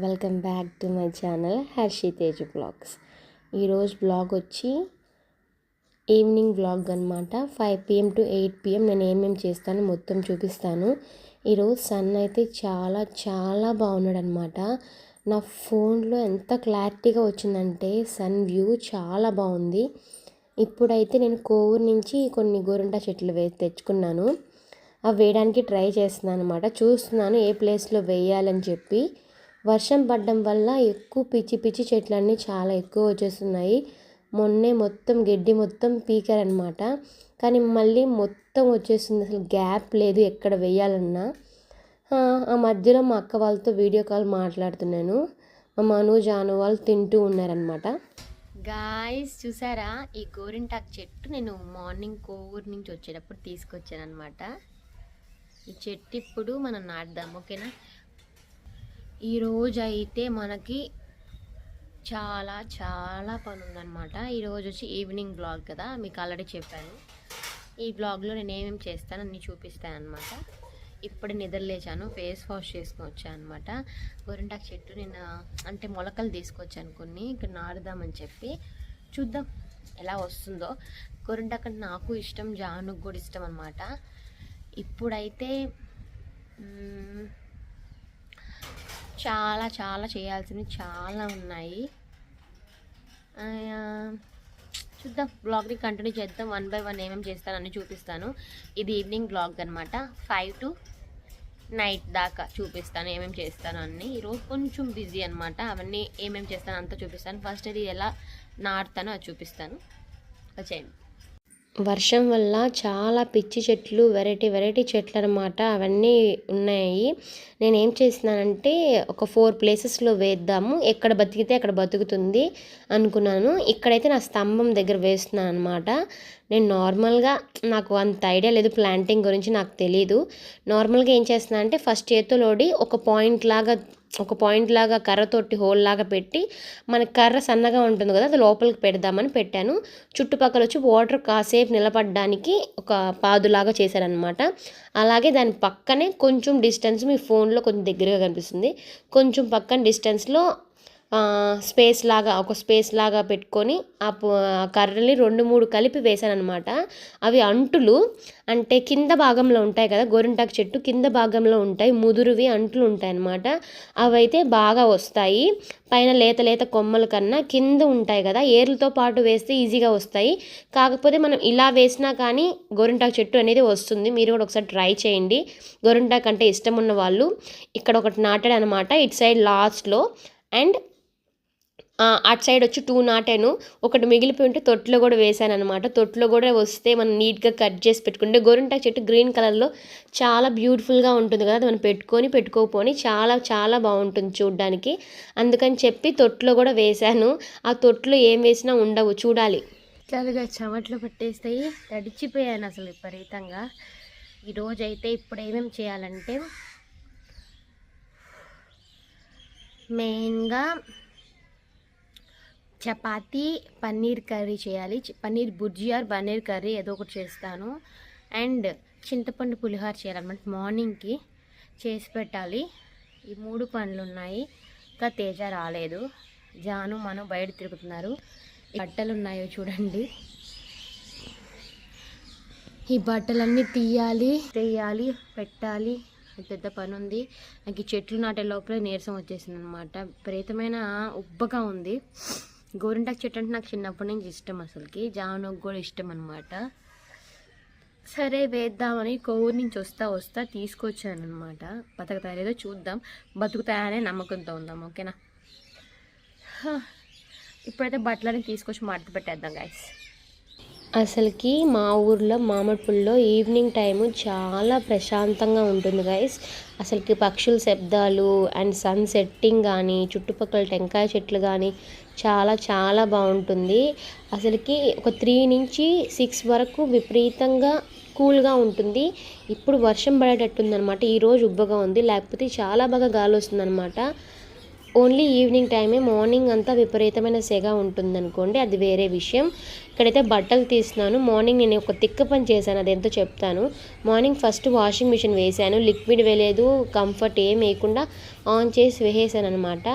Welcome back to my channel Harshi Tej blogs. ఈరోజు blog వచ్చి evening blog అనమాట five PM to eight PM నేను ఏమేమి చేస్తానో మొత్తం చూపిస్తాను. ఈరోజు సన్ అయితే చాలా చాలా బాగున్నాడు అనమాట నా ఫోన్లో ఎంత క్లారిటీగా వచ్చిందంటే సన్ వ్యూ చాలా బాగుంది. ఇప్పుడైతే నేను కోవూరు నుంచి కొన్ని గోరింటా చెట్లు వే తెచ్చుకున్నాను. అవి వేయడానికి ట్రై చేస్తున్నాను అనమాట చూస్తున్నాను ఏ ప్లేస్లో వేయాలని చెప్పి. వర్షం పడడం వల్ల ఎక్కువ పిచ్చి పిచ్చి చెట్లన్నీ చాలా ఎక్కువ వచ్చేస్తున్నాయి. మొన్నే మొత్తం గడ్డి మొత్తం పీకారనమాట కానీ మళ్ళీ మొత్తం వచ్చేస్తుంది అసలు గ్యాప్ లేదు ఎక్కడ వేయాలన్నా. ఆ మధ్యలో మా అక్క వాళ్ళతో వీడియో కాల్ మాట్లాడుతున్నాను. మా మను జాను వాళ్ళు తింటూ ఉన్నారనమాట గాయస్ చూసారా? ఈ గోరింటాకు చెట్టు నేను మార్నింగ్ కోవూరు నుంచి వచ్చేటప్పుడు తీసుకొచ్చాను అనమాట ఈ చెట్టు ఇప్పుడు మనం నాటుదాం ఓకేనా? ఈరోజు అయితే మనకి చాలా చాలా పని ఉందన్నమాట ఈరోజు వచ్చి ఈవినింగ్ బ్లాగ్ కదా మీకు ఆల్రెడీ చెప్పాను. ఈ బ్లాగ్లో నేను ఏమేమి చేస్తాను అన్నీ చూపిస్తాను అనమాట ఇప్పుడు నిద్రలేచాను ఫేస్ వాష్ చేసుకుని వచ్చాను అనమాట గోరింటాకు చెట్టు నేను అంటే మొలకలు తీసుకొచ్చాను కొన్ని ఇక్కడ నాటుదామని చెప్పి. చూద్దాం ఎలా వస్తుందో. గోరింటాకు అంటే నాకు ఇష్టం జానుకు కూడా ఇష్టం అనమాట ఇప్పుడైతే చాలా చాలా చేయాల్సినవి చాలా ఉన్నాయి. చూద్దాం. బ్లాగ్ని కంటిన్యూ చేద్దాం. వన్ బై వన్ ఏమేమి చేస్తానని చూపిస్తాను. ఇది ఈవినింగ్ బ్లాగ్ అనమాట ఫైవ్ టు నైట్ దాకా చూపిస్తాను ఏమేమి చేస్తాను అన్ని. ఈరోజు కొంచెం బిజీ అనమాట అవన్నీ ఏమేమి చేస్తాను అంతా చూపిస్తాను. ఫస్ట్ అది ఎలా నాటుతానో అది చూపిస్తాను. వచ్చేయండి వర్షం వల్ల చాలా పిచ్చి చెట్లు వెరైటీ వెరైటీ చెట్లు అనమాట అవన్నీ ఉన్నాయి. నేనేం చేసినానంటే చేస్తున్నానంటే ఒక ఫోర్ ప్లేసెస్లో వేద్దాము. ఎక్కడ బతికితే అక్కడ బతుకుతుంది అనుకున్నాను. ఇక్కడైతే నా స్తంభం దగ్గర వేస్తున్నాను అనమాట నేను నార్మల్గా నాకు అంత ఐడియా లేదు ప్లాంటింగ్ గురించి నాకు తెలీదు. నార్మల్గా ఏం చేస్తున్నా అంటే ఫస్ట్ చేతులోడి ఒక పాయింట్ లాగా ఒక పాయింట్ లాగా కర్రతోటి హోల్ లాగా పెట్టి మనకి కర్ర సన్నగా ఉంటుంది కదా అది లోపలికి పెడదామని పెట్టాను. చుట్టుపక్కల వచ్చి వాటర్ కాసేపు నిలబడడానికి ఒక పాదులాగా చేశారనమాట అలాగే దాని పక్కనే కొంచెం డిస్టెన్స్ మీ ఫోన్లో కొంచెం దగ్గరగా కనిపిస్తుంది. కొంచెం పక్కన డిస్టెన్స్లో స్పేస్ లాగా ఒక స్పేస్ లాగా పెట్టుకొని ఆ కర్రల్ని కర్రని రెండు మూడు కలిపి వేశాను అనమాట అవి అంటులు అంటే కింద భాగంలో ఉంటాయి కదా గోరింటాకు చెట్టు కింద భాగంలో ఉంటాయి ముదురువి అంటులు ఉంటాయి అన్నమాట అవైతే బాగా వస్తాయి. పైన లేత లేత కొమ్మల కన్నా కింద ఉంటాయి కదా ఏర్లతో పాటు వేస్తే ఈజీగా వస్తాయి. కాకపోతే మనం ఇలా వేసినా కానీ గోరింటాకు చెట్టు అనేది వస్తుంది. మీరు కూడా ఒకసారి ట్రై చేయండి. గోరింటాకు అంటే ఇష్టం ఉన్న వాళ్ళు. ఇక్కడ ఒకటి నాటాడు అనమాట ఇటు సైడ్ లాస్ట్లో. అండ్ అటు సైడ్ వచ్చి టూ నాటాను. ఒకటి మిగిలిపోయి ఉంటే తొట్లో కూడా వేసాను అనమాట తొట్లో కూడా వస్తే మనం నీట్గా కట్ చేసి పెట్టుకుంటే గోరింటాకు చెట్టు గ్రీన్ కలర్లో చాలా బ్యూటిఫుల్గా ఉంటుంది కదా. అది మనం పెట్టుకొని పెట్టుకోకపోని చాలా చాలా బాగుంటుంది చూడడానికి. అందుకని చెప్పి తొట్లో కూడా వేశాను. ఆ తొట్లో ఏం వేసినా ఉండవు. చూడాలి. చాలా చెమట్లు పట్టేస్తాయి. తడిచిపోయాను అసలు విపరీతంగా. ఈరోజు అయితే ఇప్పుడు ఏమేమి చేయాలంటే మెయిన్గా చపాతీ పన్నీర్ కర్రీ చేయాలి. పన్నీర్ బుర్జీ ఆర్ పన్నీర్ కర్రీ ఏదో ఒకటి చేస్తాను. అండ్ చింతపండు పులిహోర చేయాలన్నమాట. మార్నింగ్కి చేసి పెట్టాలి. ఈ మూడు పనులు ఉన్నాయి ఇంకా తేజ రాలేదు. జాను మనం బయట తిరుగుతున్నారు. బట్టలు ఉన్నాయో చూడండి. ఈ బట్టలన్నీ తీయాలి. తీయాలి పెట్టాలి. పెద్ద పని ఉంది నాకు ఈ చెట్లు నాటే లోపలే నీరసం వచ్చేసింది అనమాట విపరీతమైన ఉబ్బగా ఉంది. గోరింటాకు చెట్టు అంటే నాకు చిన్నప్పటి నుంచి ఇష్టం అసలుకి. జామునకు కూడా ఇష్టం అనమాట సరే వేద్దామని కొవ్వూరు నుంచి వస్తా వస్తా తీసుకొచ్చాను అనమాట బతుకుతాయో లేదో చూద్దాం. బతుకుతాయనే నమ్మకంతో ఉందాం ఓకేనా? హ, ఇప్పుడైతే బట్టలని తీసుకొచ్చి మడత పెట్టేద్దాం గాయస్ అసలుకి మా ఊర్లో మామిడిపుల్లో ఈవినింగ్ టైము చాలా ప్రశాంతంగా ఉంటుంది గైస్ అసలుకి పక్షుల శబ్దాలు అండ్ సన్ సెట్టింగ్ కానీ చుట్టుపక్కల టెంకాయ చెట్లు కానీ చాలా చాలా బాగుంటుంది. అసలుకి ఒక త్రీ నుంచి సిక్స్ వరకు విపరీతంగా కూల్గా ఉంటుంది. ఇప్పుడు వర్షం పడేటట్టుంది అనమాట ఈరోజు ఉబ్బగా ఉంది. లేకపోతే చాలా బాగా గాలి వస్తుంది అనమాట ఓన్లీ ఈవినింగ్ టైమే మార్నింగ్ అంతా విపరీతమైన సెగ ఉంటుందనుకోండి అది వేరే విషయం. ఇక్కడైతే బట్టలు తీస్తున్నాను. మార్నింగ్ నేను ఒక తిక్క పని చేశాను అదేంతో చెప్తాను. మార్నింగ్ ఫస్ట్ వాషింగ్ మిషన్ వేసాను లిక్విడ్ వేయలేదు కంఫర్ట్ ఏం వేయకుండా ఆన్ చేసి వేసేసాను అనమాట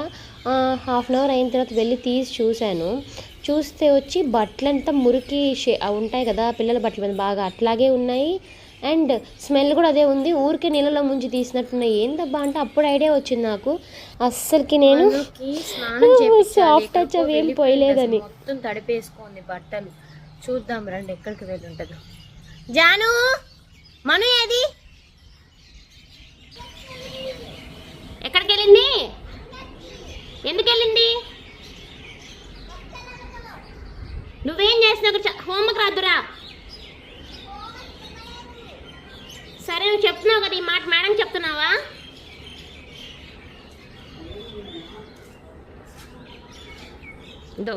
హాఫ్ అన్ అవర్ అయిన తర్వాత వెళ్ళి తీసి చూశాను. చూస్తే వచ్చి బట్టలంతా మురికి ఉంటాయి కదా పిల్లల బట్టల మీద బాగా అట్లాగే ఉన్నాయి. అండ్ స్మెల్ కూడా అదే ఉంది. ఊరికే నీళ్ళలో ముంచి తీసినట్టున్నాయి. ఏందబ్బా అంటే అప్పుడు ఐడియా వచ్చింది నాకు. అస్సలకి నేను సాఫ్ట్ టచ్ అవి ఏం పోయలేదని. మొత్తం తడిపేసుకోండి బట్టలు. చూద్దాం రండి ఎక్కడికి వెళ్ళి ఉంటుందో జాను! మను ఏది? ఎక్కడికి వెళ్ళింది? ఎందుకు వెళ్ళింది? నువ్వేం చేస్తున్నావు? హోంవర్క్ రాదురా. సరే నువ్వు చెప్తున్నావు కదా ఈ మాట మేడం చెప్తున్నావా? దో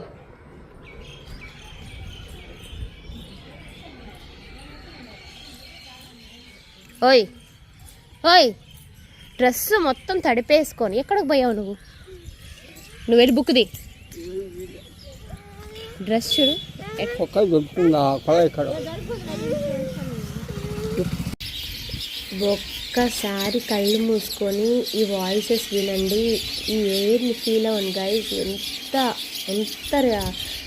ఓయ్ ఓయ్ డ్రెస్ మొత్తం తడిపేసుకొని ఎక్కడికి పోయావు నువ్వు? నువ్వు వెళ్ళి బుక్ది డ్రెస్ చూడు. ఎక్కడ ఒక్కసారి కళ్ళు మూసుకొని ఈ వాయిసెస్ వినండి. ఈ ఎయిర్ ఫీల్ అవ్వండి గైస్ ఎంత ఎంత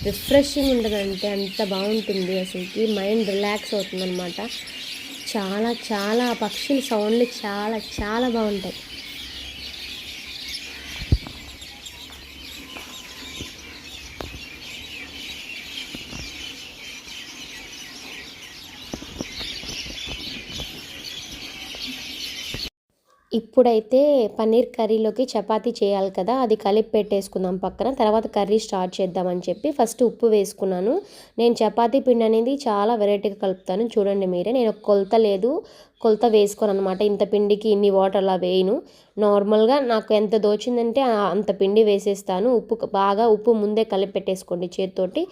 రిఫ్రెషింగ్ ఉండదంటే అంత బాగుంటుంది అసలుకి. మైండ్ రిలాక్స్ అవుతుందన్నమాట. చాలా చాలా ఆ పక్షుల సౌండ్లు చాలా చాలా బాగుంటాయి. ఇప్పుడైతే పన్నీర్ కర్రీలోకి చపాతీ చేయాలి కదా అది కలిపి పెట్టేసుకుందాం పక్కన. తర్వాత కర్రీ స్టార్ట్ చేద్దామని చెప్పి ఫస్ట్ ఉప్పు వేసుకున్నాను. నేను చపాతీ పిండి అనేది చాలా వెరైటీగా కలుపుతాను. చూడండి మీరే నేను కొలత లేదు. కొలత వేసుకోను అనమాట ఇంత పిండికి ఇన్ని వాటర్ అలా వేయను. నార్మల్గా నాకు ఎంత దోచిందంటే అంత పిండి వేసేస్తాను. ఉప్పు బాగా ఉప్పు ముందే కలిపి పెట్టేసుకోండి చేతితోటి.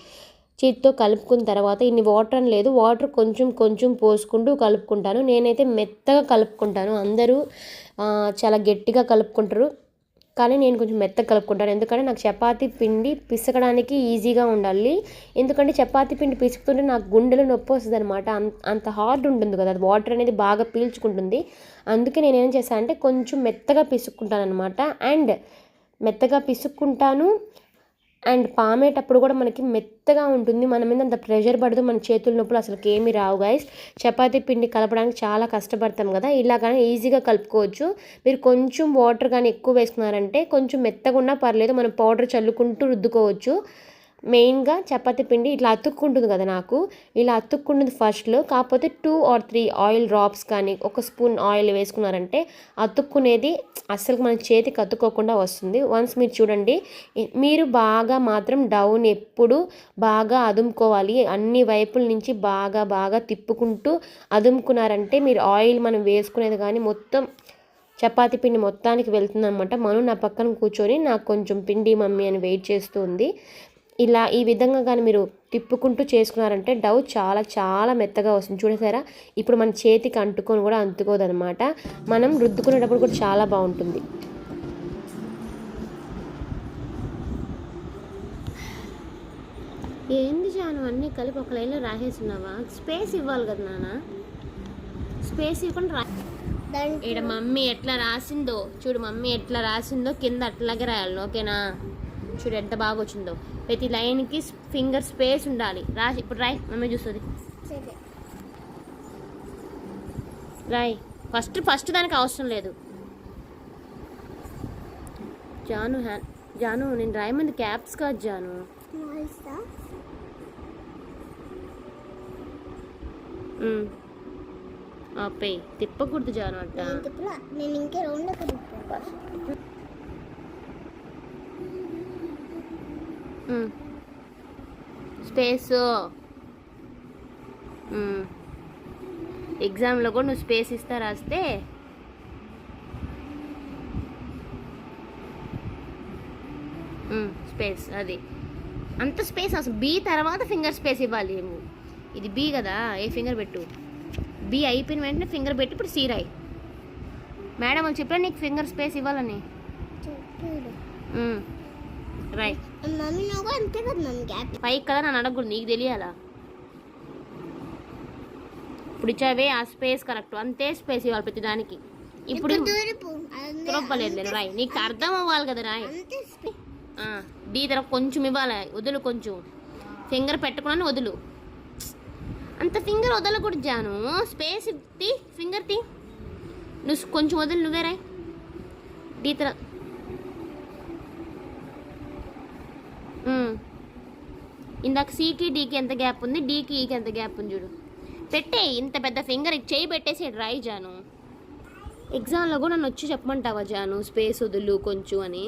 చేతితో కలుపుకున్న తర్వాత ఇన్ని వాటర్ అని లేదు. వాటర్ కొంచెం కొంచెం పోసుకుంటూ కలుపుకుంటాను. నేనైతే మెత్తగా కలుపుకుంటాను. అందరూ చాలా గట్టిగా కలుపుకుంటారు. కానీ నేను కొంచెం మెత్తగా కలుపుకుంటాను. ఎందుకంటే నాకు చపాతీ పిండి పిసకడానికి ఈజీగా ఉండాలి. ఎందుకంటే చపాతీ పిండి పిసుకుతుంటే నాకు గుండెలో నొప్పి వస్తుంది అనమాట అంత హార్డ్ ఉంటుంది కదా. అది వాటర్ అనేది బాగా పీల్చుకుంటుంది. అందుకే నేను ఏం చేశాను అంటే కొంచెం మెత్తగా పిసుక్కుంటాను అనమాట అండ్ మెత్తగా పిసుక్కుంటాను. అండ్ పామేటప్పుడు కూడా మనకి మెత్తగా ఉంటుంది. మన మీద అంత ప్రెషర్ పడదు. మన చేతుల నొప్పులు అసలు ఏమి రావు గైస్ చపాతీ పిండి కలపడానికి చాలా కష్టపడతాం కదా. ఇలా కానీ ఈజీగా కలుపుకోవచ్చు. మీరు కొంచెం వాటర్ కానీ ఎక్కువ వేసుకున్నారంటే కొంచెం మెత్తగా ఉన్నా పర్లేదు. మనం పౌడర్ చల్లుకుంటూ రుద్దుకోవచ్చు. మెయిన్గా చపాతీ పిండి ఇట్లా అతుక్కుంటుంది కదా నాకు. ఇలా అతుక్కుంటుంది ఫస్ట్లో. కాకపోతే two or three oil drops కానీ ఒక స్పూన్ ఆయిల్ వేసుకున్నారంటే అతుక్కునేది అస్సలు మన చేతికి అతుక్కోకుండా వస్తుంది. వన్స్ మీరు చూడండి మీరు బాగా మాత్రం డౌన్ ఎప్పుడు బాగా అదుముకోవాలి. అన్ని వైపుల నుంచి బాగా బాగా తిప్పుకుంటూ అదుముకున్నారంటే మీరు ఆయిల్ మనం వేసుకునేది కానీ మొత్తం చపాతి పిండి మొత్తానికి వెళ్తుందనమాట మను నా పక్కన కూర్చొని నాకు కొంచెం పిండి మమ్మీ అని వెయిట్ చేస్తుంది. ఇలా ఈ విధంగా కానీ మీరు తిప్పుకుంటూ చేసుకున్నారంటే డవ్ చాలా చాలా మెత్తగా వస్తుంది. చూడసారా? ఇప్పుడు మన చేతికి అంటుకొని కూడా అంటుకోదు అనమాట మనం రుద్దుకునేటప్పుడు కూడా చాలా బాగుంటుంది. ఏంది జాను? అన్నీ కలిపి ఒక లైన్లో రాసేస్తున్నావా? స్పేస్ ఇవ్వాలి కదా నాన్న. స్పేస్ ఇవ్వకుండా రా ఈడ మమ్మీ ఎట్లా రాసిందో చూడు మమ్మీ ఎట్లా రాసిందో కింద అట్లాగే రాయాలి ఓకేనా? చూడు ఎంత బాగా వచ్చిందో. ప్రతి లైన్కి ఫింగర్ స్పేస్ ఉండాలి. రాసి ఇప్పుడు రాయ్ మమ్మీ చూస్తుంది. రాయ్ ఫస్ట్ ఫస్ట్ దానికి అవసరం లేదు. జాను జాను నేను రాయమంది క్యాప్స్ కాదు జాను. ఆపే తిప్పకూడదు జాను అట్ట నేను ఇంకే రౌండ్ స్పేస్. ఎగ్జామ్లో కూడా నువ్వు స్పేస్ ఇస్తా రాస్తే. స్పేస్ అది. అంత స్పేస్ అసలు. బి తర్వాత ఫింగర్ స్పేస్ ఇవ్వాలి ఏమో ఇది బి కదా ఏ ఫింగర్ పెట్టు. బి అయిపోయిన వెంటనే ఫింగర్ పెట్టి ఇప్పుడు సి రాయి. మేడం వాళ్ళు చెప్పారు నీకు ఫింగర్ స్పేస్ ఇవ్వాలని. మ్మ్. రైట్ మమ్మీ నువ్వు కూడా అంతే కదా మమ్మీ గ్యాప్ పైకి కదా నన్ను అడగకూడదు నీకు తెలియాలా? ఇప్పుడు ఇచ్చావే ఆ స్పేస్ కరెక్ట్ అంతే స్పేస్ ఇవ్వాలి ప్రతి దానికి ఇప్పుడు నేను రాయ్. నీకు అర్థం అవ్వాలి కదా రాయ్. డీ తర్వాత కొంచెం ఇవ్వాలి. వదులు కొంచెం. ఫింగర్ పెట్టుకున్నాను వదులు. అంత ఫింగర్ వదలకూడదు జాను. స్పేస్ తీ ఫింగర్ తీ. నువ్వు కొంచెం వదిలి నువ్వే రాయ్. డీ తర్వాత ఇందాక సికి డీకి ఎంత గ్యాప్ ఉంది? డీకి ఈకి e ఎంత గ్యాప్ ఉంది చూడు. పెట్టే ఇంత పెద్ద ఫింగర్ చేయి పెట్టేసి రాయి జాను? ఎగ్జామ్లో కూడా నన్ను వచ్చి చెప్పమంటావా జాను? స్పేస్ వదులు కొంచెం అని.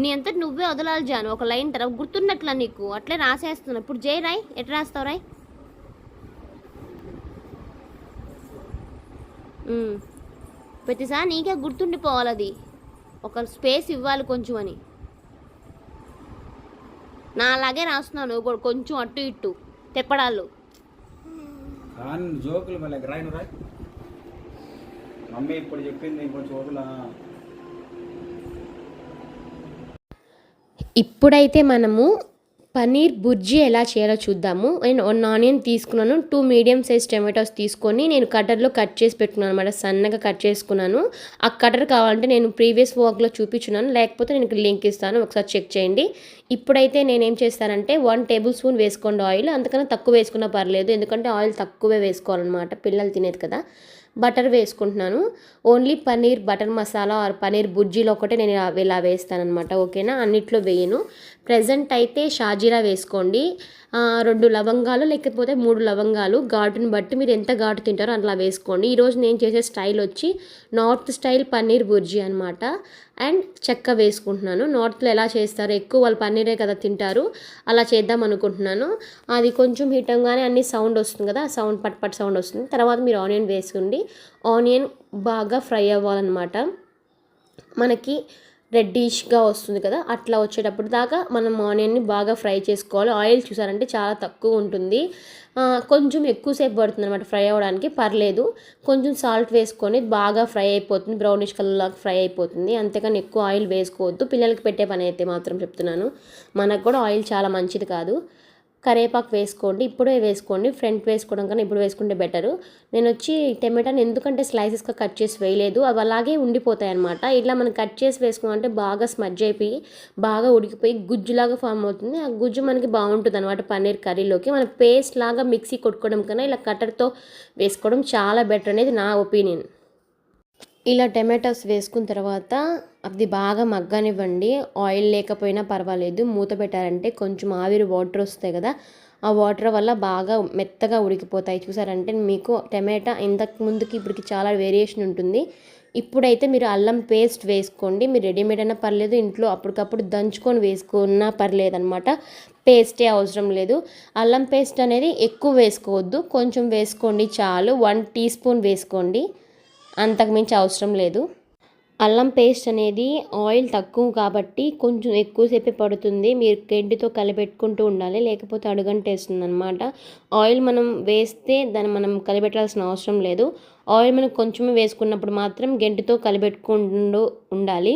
నీ అంత నువ్వే వదలాలి జాను. ఒక లైన్ తర్వాత గుర్తున్నట్లా నీకు. అట్లే రాసేస్తున్నా. ఇప్పుడు జై రాయ్ ఎట్లా రాస్తావు రాయ్? ప్రతిసారి నీకే గుర్తుండిపోవాలి అది. ఒక స్పేస్ ఇవ్వాలి కొంచెం అని. నా అలాగే రాస్తున్నాను కూడా కొంచెం అటు ఇటు తెప్పడాలు. జోకులు మళ్ళీ రాయను రాయ్. మమ్మీ ఇప్పుడు చెప్పింది ఇప్పుడైతే మనము పన్నీర్ బుర్జీ ఎలా చేయాలో చూద్దాము. నేను వన్ ఆనియన్ తీసుకున్నాను. టూ మీడియం సైజ్ టమాటోస్ తీసుకొని నేను కటర్లో కట్ చేసి పెట్టుకున్నాను అనమాట సన్నగా కట్ చేసుకున్నాను. ఆ కటర్ కావాలంటే నేను ప్రీవియస్ వాక్లో చూపించున్నాను. లేకపోతే నేను లింక్ ఇస్తాను. ఒకసారి చెక్ చేయండి. ఇప్పుడైతే నేను ఏం చేస్తానంటే వన్ టేబుల్ స్పూన్ వేసుకోండి ఆయిల్. అంతకన్నా తక్కువ వేసుకున్నా పర్లేదు. ఎందుకంటే ఆయిల్ తక్కువే వేసుకోవాలన్నమాట. పిల్లలు తినేది కదా. బటర్ వేసుకుంటున్నాను. Only paneer butter masala or paneer బుజ్జీలో ఒకటే నేను ఇలా- ఇలా వేస్తానమాట ఓకేనా? అన్నిట్లో వేయను. ప్రజెంట్ అయితే షాజీరా వేసుకోండి. రెండు లవంగాలు లేకపోతే మూడు లవంగాలు ఘాటుని బట్టి మీరు ఎంత ఘాటు తింటారో అట్లా వేసుకోండి. ఈరోజు నేను చేసే స్టైల్ వచ్చి నార్త్ స్టైల్ పన్నీర్ బుర్జీ అనమాట అండ్ చెక్క వేసుకుంటున్నాను. నార్త్లో ఎలా చేస్తారు ఎక్కువ వాళ్ళు పన్నీరే కదా తింటారు. అలా చేద్దాం అనుకుంటున్నాను. అది కొంచెం హీట్ అవ్వగానే అన్ని సౌండ్ వస్తుంది కదా సౌండ్ పట్ పట్ సౌండ్ వస్తుంది. తర్వాత మీరు ఆనియన్ వేసుకోండి. ఆనియన్ బాగా ఫ్రై అవ్వాలన్నమాట. మనకి రెడ్డిష్గా వస్తుంది కదా అట్లా వచ్చేటప్పుడు దాకా మనం ఆనియన్ని బాగా ఫ్రై చేసుకోవాలి. ఆయిల్ చూసారంటే చాలా తక్కువ ఉంటుంది. కొంచెం ఎక్కువసేపు పడుతుంది అనమాట ఫ్రై అవ్వడానికి. పర్లేదు కొంచెం సాల్ట్ వేసుకొని బాగా ఫ్రై అయిపోతుంది బ్రౌనిష్ కలర్ లాగా ఫ్రై అయిపోతుంది. అంతేకాని ఎక్కువ ఆయిల్ వేసుకోవద్దు. పిల్లలకి పెట్టే పని అయితే మాత్రం చెప్తున్నాను. మనకు కూడా ఆయిల్ చాలా మంచిది కాదు. కరేపాకు వేసుకోండి ఇప్పుడే వేసుకోండి ఫ్రంట్ వేసుకోవడం కన్నా ఇప్పుడు వేసుకుంటే బెటరు. నేను వచ్చి టమాటాని ఎందుకంటే స్లైసెస్గా కట్ చేసి వేయలేదు అవి అలాగే ఉండిపోతాయి అనమాట ఇట్లా మనం కట్ చేసి వేసుకున్నామంటే బాగా స్మజ్ అయిపోయి బాగా ఉడికిపోయి గుజ్జులాగా ఫామ్ అవుతుంది. ఆ గుజ్జు మనకి బాగుంటుంది అనమాట పన్నీర్ కర్రీలోకి. మనం పేస్ట్ లాగా మిక్సీ కొట్టుకోవడం కన్నా ఇలా కట్టర్తో వేసుకోవడం చాలా బెటర్ అనేది నా ఒపీనియన్. ఇలా టమాటోస్ వేసుకున్న తర్వాత అది బాగా మగ్గనివ్వండి. ఆయిల్ లేకపోయినా పర్వాలేదు. మూత పెట్టారంటే కొంచెం ఆవిరి వాటర్ వస్తాయి కదా ఆ వాటర్ వల్ల బాగా మెత్తగా ఉడికిపోతాయి. చూసారంటే మీకు టమాటా ఇంతకు ముందుకి ఇప్పటికి చాలా వేరియేషన్ ఉంటుంది. ఇప్పుడైతే మీరు అల్లం పేస్ట్ వేసుకోండి. మీరు రెడీమేడ్ అయినా పర్లేదు ఇంట్లో అప్పటికప్పుడు దంచుకొని వేసుకున్నా పర్లేదు అనమాట పేస్టే అవసరం లేదు. అల్లం పేస్ట్ అనేది ఎక్కువ వేసుకోవద్దు. కొంచెం వేసుకోండి చాలు. వన్ టీ స్పూన్ వేసుకోండి. అంతకుమించి అవసరం లేదు. అల్లం పేస్ట్ అనేది ఆయిల్ తక్కువ కాబట్టి కొంచెం ఎక్కువసేపే పడుతుంది. మీరు గడ్డితో కలిపెట్టుకుంటూ ఉండాలి. లేకపోతే అడుగంటేస్తుంది అనమాట ఆయిల్ మనం వేస్తే దాన్ని మనం కలిపెట్టాల్సిన అవసరం లేదు. ఆయిల్ మనం కొంచెమే వేసుకున్నప్పుడు మాత్రం గెంటితో కలిపెట్టుకుంటూ ఉండాలి.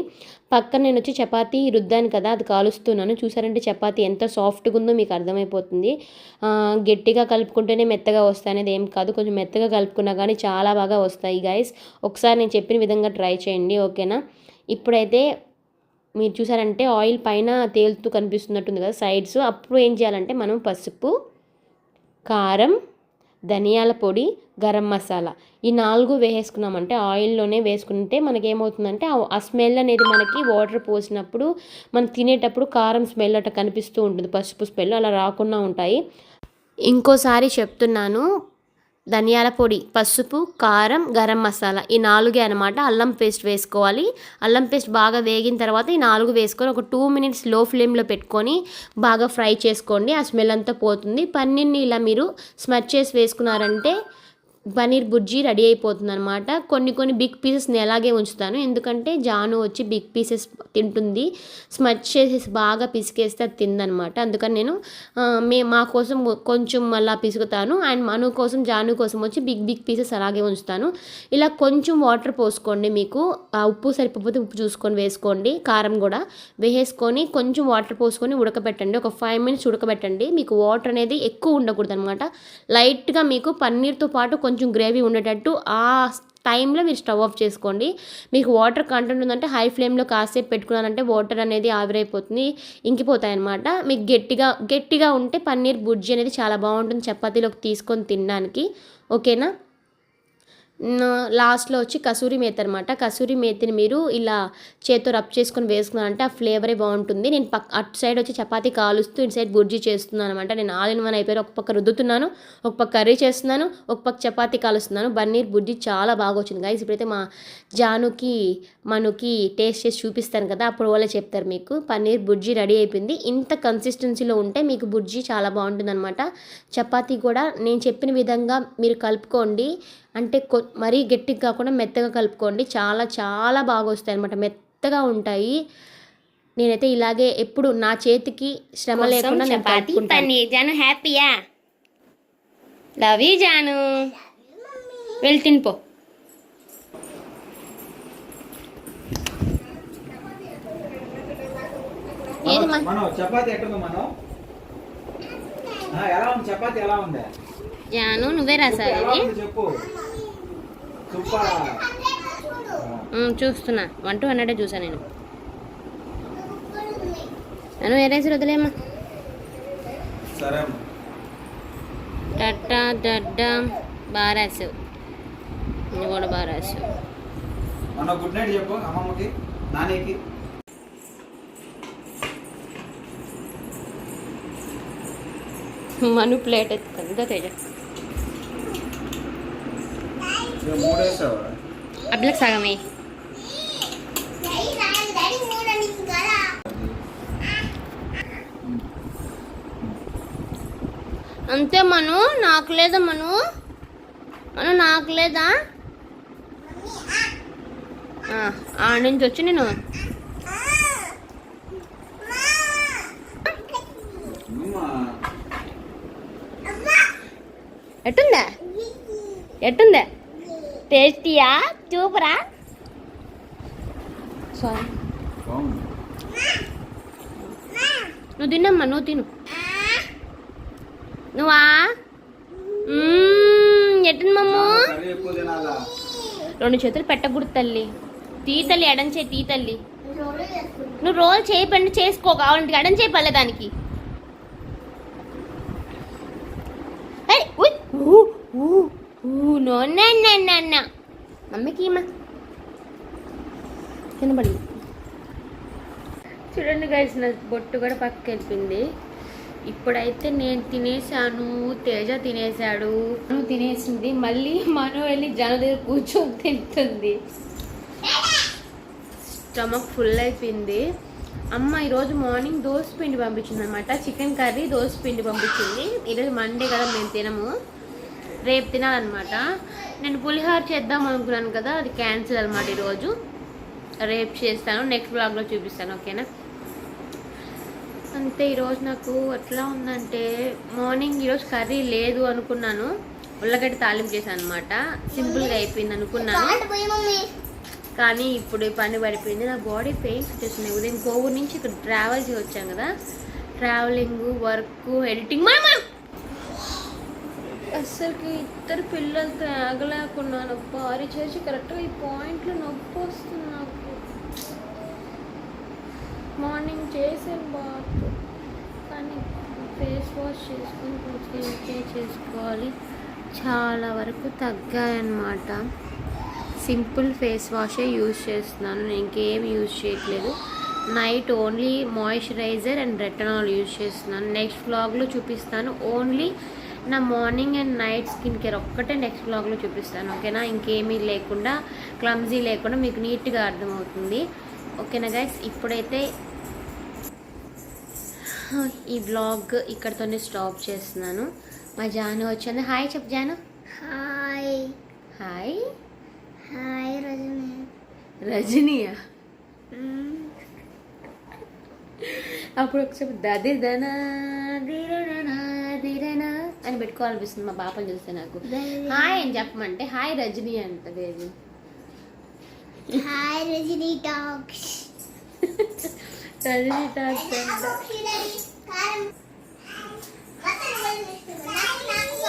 పక్కన నేను వచ్చి చపాతీ రుద్దాను కదా అది కాలుస్తున్నాను. చూసారంటే చపాతీ ఎంత సాఫ్ట్గా ఉందో మీకు అర్థమైపోతుంది. గట్టిగా కలుపుకుంటేనే మెత్తగా వస్తాయి అనేది ఏం కాదు. కొంచెం మెత్తగా కలుపుకున్నా కానీ చాలా బాగా వస్తాయి గైస్ ఒకసారి నేను చెప్పిన విధంగా ట్రై చేయండి ఓకేనా? ఇప్పుడైతే మీరు చూసారంటే ఆయిల్ పైన తేలుతూ కనిపిస్తున్నట్టుంది కదా సైడ్స్. అప్పుడు ఏం చేయాలంటే మనం పసుపు కారం ధనియాల పొడి గరం మసాలా. ఈ నాలుగు వేసుకున్నామంటే ఆయిల్లోనే వేసుకుంటే మనకి ఏమవుతుందంటే ఆ- ఆ స్మెల్ అనేది మనకి వాటర్ పోసినప్పుడు మనం తినేటప్పుడు కారం స్మెల్ అట్లా కనిపిస్తూ ఉంటుంది. పసుపు స్మెల్ అలా రాకుండా ఉంటాయి. ఇంకోసారి చెప్తున్నాను ధనియాల పొడి పసుపు కారం గరం మసాలా ఈ నాలుగే అనమాట అల్లం పేస్ట్ వేసుకోవాలి. అల్లం పేస్ట్ బాగా వేగిన తర్వాత ఈ నాలుగు వేసుకొని ఒక టూ మినిట్స్లో ఫ్లేమ్లో పెట్టుకొని బాగా ఫ్రై చేసుకోండి. ఆ స్మెల్ అంతా పోతుంది. పన్నీర్ని ఇలా మీరు స్మచ్ చేసి వేసుకున్నారంటే పనీర్ బుజ్జి రెడీ అయిపోతుంది అనమాట కొన్ని కొన్ని బిగ్ పీసెస్ని అలాగే ఉంచుతాను. ఎందుకంటే జాను వచ్చి బిగ్ పీసెస్ తింటుంది. స్మచ్ చేసేసి బాగా పిసికేస్తే అది తిందనమాట అందుకని నేను మే మా కోసం కొంచెం మళ్ళీ పిసుకుతాను. అండ్ మను కోసం జాను కోసం వచ్చి బిగ్ బిగ్ పీసెస్ అలాగే ఉంచుతాను. ఇలా కొంచెం వాటర్ పోసుకోండి మీకు. ఉప్పు సరిపోతే ఉప్పు చూసుకొని వేసుకోండి. కారం కూడా వేసేసుకొని కొంచెం వాటర్ పోసుకొని ఉడకబెట్టండి. ఒక ఫైవ్ మినిట్స్ ఉడకబెట్టండి. మీకు వాటర్ అనేది ఎక్కువ ఉండకూడదు అనమాట లైట్గా మీకు పన్నీర్తో పాటు కొంచెం గ్రేవీ ఉండేటట్టు ఆ టైంలో మీరు స్టవ్ ఆఫ్ చేసుకోండి. మీకు వాటర్ కంటెంట్ ఉందంటే హై ఫ్లేమ్లో కాసేపు పెట్టుకున్నారంటే వాటర్ అనేది ఆవిరైపోతుంది ఇంకిపోతాయి అనమాట మీకు గట్టిగా గట్టిగా ఉంటే పన్నీర్ బుజ్జి అనేది చాలా బాగుంటుంది చపాతీలోకి తీసుకొని తినడానికి. ఓకేనా? లాస్ట్లో వచ్చి కసూరి మేతి అనమాట కసూరి మేతిని మీరు ఇలా చేతితో రబ్ చేసుకొని వేసుకున్నారంటే ఆ ఫ్లేవరే బాగుంటుంది. నేను పక్ అటు సైడ్ వచ్చి చపాతీ కాలుస్తూ ఇటు సైడ్ బుర్జీ చేస్తున్నాను అనమాట నేను ఆల్ ఇన్ వన్ అయిపోయి ఒక పక్క రుద్దుతున్నాను ఒక పక్క కర్రీ చేస్తున్నాను ఒక పక్క చపాతీ కాలుస్తున్నాను. పన్నీర్ బుర్జీ చాలా బాగా వచ్చింది. గైస్ ఇప్పుడైతే మా జానుకి మనకి టేస్ట్ చేసి చూపిస్తాను కదా అప్పుడు వాళ్ళే చెప్తారు మీకు. పన్నీర్ బుర్జీ రెడీ అయిపోయింది. ఇంత కన్సిస్టెన్సీలో ఉంటే మీకు బుర్జీ చాలా బాగుంటుంది అనమాట చపాతీ కూడా నేను చెప్పిన విధంగా మీరు కలుపుకోండి. అంటే కొ మరీ గట్టిగా కాకుండా మెత్తగా కలుపుకోండి. చాలా చాలా బాగా వస్తాయి అనమాట మెత్తగా ఉంటాయి. నేనైతే ఇలాగే ఎప్పుడు నా చేతికి శ్రమ లేకుండా నేను హ్యాపీయా? Love you Janu. వెళ్ళి తినిపో చపాతి ఉంది? చపాతి ఎలా ఉంది? జాను నువ్వే రాసావు ఇది? చూస్తున్నా. వన్ టూ హండ్రెడే చూసాను నేను. నన్ను ఏరేసి వదిలేమ్మా. టట్టా డడ్డా బాగా రాసావు. నువ్వు కూడా బాగా రాసావు. మన గుడ్ నైట్ చెప్పు అమ్మమ్మకి నానికి మను ప్లేట్ ఎత్తుకుందో తేజ. అట్లకి సగమే. అంతే మను నాకు లేదా మను? మను నాకు లేదా? ఆ, నుంచి వచ్చి నేను. ఎట్టుందా? ఎట్టుందా? టేస్టీయా? చూపరా. నువ్వు తిన్నమ్మా నువ్వు తిను. నువ్వా? మ్మ్, ఎట్టుంది మమ్ము? రెండు చేతులు పెట్టకూడదు తల్లి. తీ తల్లి ఎడం చేయి తీ తల్లి. నువ్వు రోజు చేయి పండి చేసుకో కావాలంటే ఎడం చేయి పల్లె దానికి. ఊ, నో, నా, నా, నా, నా. మమ్మీకి కింద పడి చూడండి గైస్ నా బొట్టు కూడా పక్కకి వెళ్ళింది ఇప్పుడైతే నేను తినేసాను తేజ తినేసాడు నువ్వు తినేసింది. మళ్ళీ మనం వెళ్ళి జన దగ్గర కూర్చొని తింటుంది. స్టమక్ ఫుల్ అయిపోయింది. అమ్మ ఈరోజు మార్నింగ్ దోశ పిండి పంపించింది అనమాట చికెన్ కర్రీ దోశ పిండి పంపించింది. ఈరోజు మండే కదా మేము తినము. రేపు తినాలన్నమాట. నేను పులిహోర చేద్దాం అనుకున్నాను కదా అది క్యాన్సిల్ అనమాట ఈరోజు. రేపు చేస్తాను నెక్స్ట్ బ్లాగ్లో చూపిస్తాను ఓకేనా? అంతే ఈరోజు నాకు ఎట్లా ఉందంటే మార్నింగ్ ఈరోజు కర్రీ లేదు అనుకున్నాను. ఉల్లగడ్డ తాలింపు చేశాను అనమాట సింపుల్గా అయిపోయింది అనుకున్నాను. కానీ ఇప్పుడు పని పడిపోయింది. నా బాడీ పెయిన్స్ వచ్చేస్తున్నాయి. ఉదయం కోవూరు నుంచి ఇక్కడ ట్రావెల్ చేసి వచ్చాం కదా. Travelling work editing. మనం అసలుకి ఇద్దరు పిల్లలతో ఆగలేకున్నాను భారీ చేసి కరెక్ట్గా ఈ పాయింట్లో నొప్పి వస్తుంది నాకు. మార్నింగ్ చేసాను బాత్ కానీ ఫేస్ వాష్ చేసుకొని కొంచెం చేసుకోవాలి. చాలా వరకు తగ్గాయన్నమాట. సింపుల్ ఫేస్ వాషే యూజ్ చేస్తున్నాను. నేను ఇంకేం యూజ్ చేయట్లేదు. Night only moisturiser and retinol use చేస్తున్నాను. నెక్స్ట్ వ్లాగ్లో చూపిస్తాను. ఓన్లీ నా morning and night skin care ఒక్కటే నెక్స్ట్ వ్లాగ్లో చూపిస్తాను ఓకేనా ఇంకేమీ లేకుండా క్లమ్జీ లేకుండా మీకు నీట్గా అర్థమవుతుంది. ఓకేనా గైస్ ఇప్పుడైతే ఈ బ్లాగ్ ఇక్కడతోనే స్టాప్ చేస్తున్నాను. మా జాను వచ్చింది. హాయ్ చెప్పు Janu. Hi hi hi Rajini. రజనీయా? అప్పుడు ఒకసారి దది దనా దిరనా దిరనా అని పెట్టుకోవాలనిపిస్తుంది మా పాపని చూస్తే నాకు. హాయ్ అని చెప్పమంటే హాయ్ రజనీ అంటది అది hi Rajini talks. Rajini talks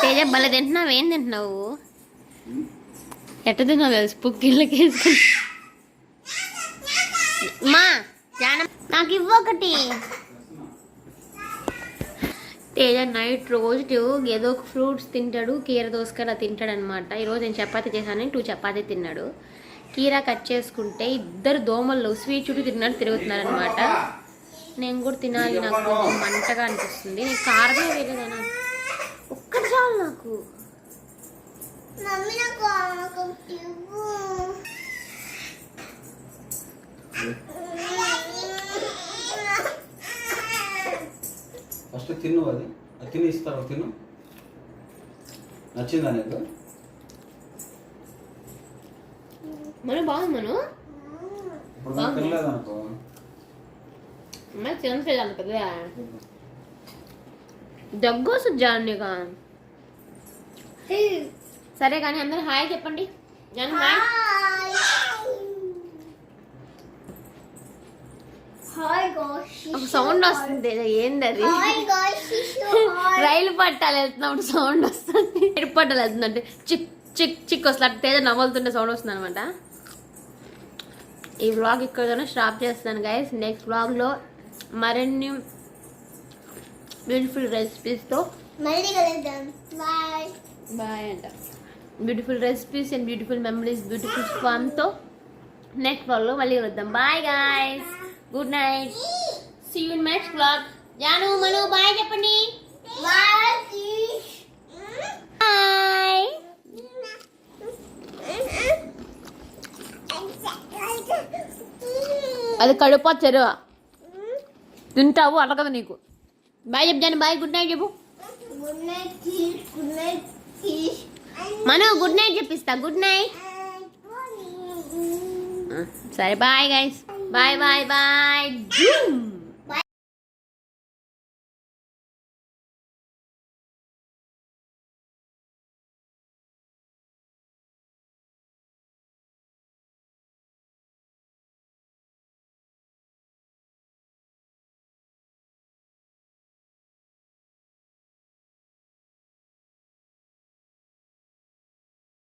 Teja భలే తింటున్నావు ఏం తింటున్నావు? ఎట్ట తిన్నావు తెలుసు? పుక్కిళ్ళకి వేసుకుని మా జానం నాకు ఇవ్వకటి తేజ నైట్ రోజు ఏదో ఒక ఫ్రూట్స్ తింటాడు కీర దోసకాయ తింటాడు అనమాట ఈరోజు నేను చపాతీ చేశాను టూ చపాతీ తిన్నాడు. కీర కట్ చేసుకుంటే ఇద్దరు దోమలు స్వీట్ చుట్టూ తిన్నట్టు తిరుగుతున్నారు అనమాట నేను కూడా తినాలి నాకు కొంచెం మంటగా అనిపిస్తుంది. నేను కారమే వేయలేదనా ఒక్కటి చాలు నాకు. ఫస్ట్ తిను అది అది. తిని ఇస్తారు తిను. నచ్చిందా నీకు? మనం బాగుంది మనం. ఇప్పుడు నాకు తినలేదు అనుకో మరి తినట్లేదు అంత కదా దగ్గు వస్తుంది సరే కానీ అందరూ హాయ్ చెప్పండి. జాన్ హాయ్ హాయ్ గోష్ ఒక సౌండ్ వస్తుంది. ఏంది అది రైలు పట్టాలు వెళ్తున్నప్పుడు సౌండ్ వస్తుంది. రైలు పట్టాలు వెళ్తుందంటే చిక్ చిక్ చిక్ వస్తుంది. అట్లా తేజ నవ్వుతుంటే సౌండ్ వస్తుంది అనమాట ఈ వ్లాగ్ ఇక్కడతోనే స్టాప్ చేస్తున్నాను గైస్ నెక్స్ట్ వ్లాగ్లో మరిన్ని బ్యూటిఫుల్ రెసిపీస్తో మళ్ళీ కలుద్దాం. బాయ్ బాయ్ అంట. Beautiful recipes and beautiful memories beautiful ఫన్తో next వ్లాగ్లో మళ్ళీ కలుద్దాం. Bye guys good night see you next vlog Janu Manu bye చెప్పండి. బాయ్ అది కడుపు చెరువు. తింటావు అడగదు నీకు. బాయ్ చెప్పు జాను బాయ్ గుడ్ నైట్ చెప్పు. Good night good night Manu good night చెప్పిస్తా good night సరే bye guys bye bye bye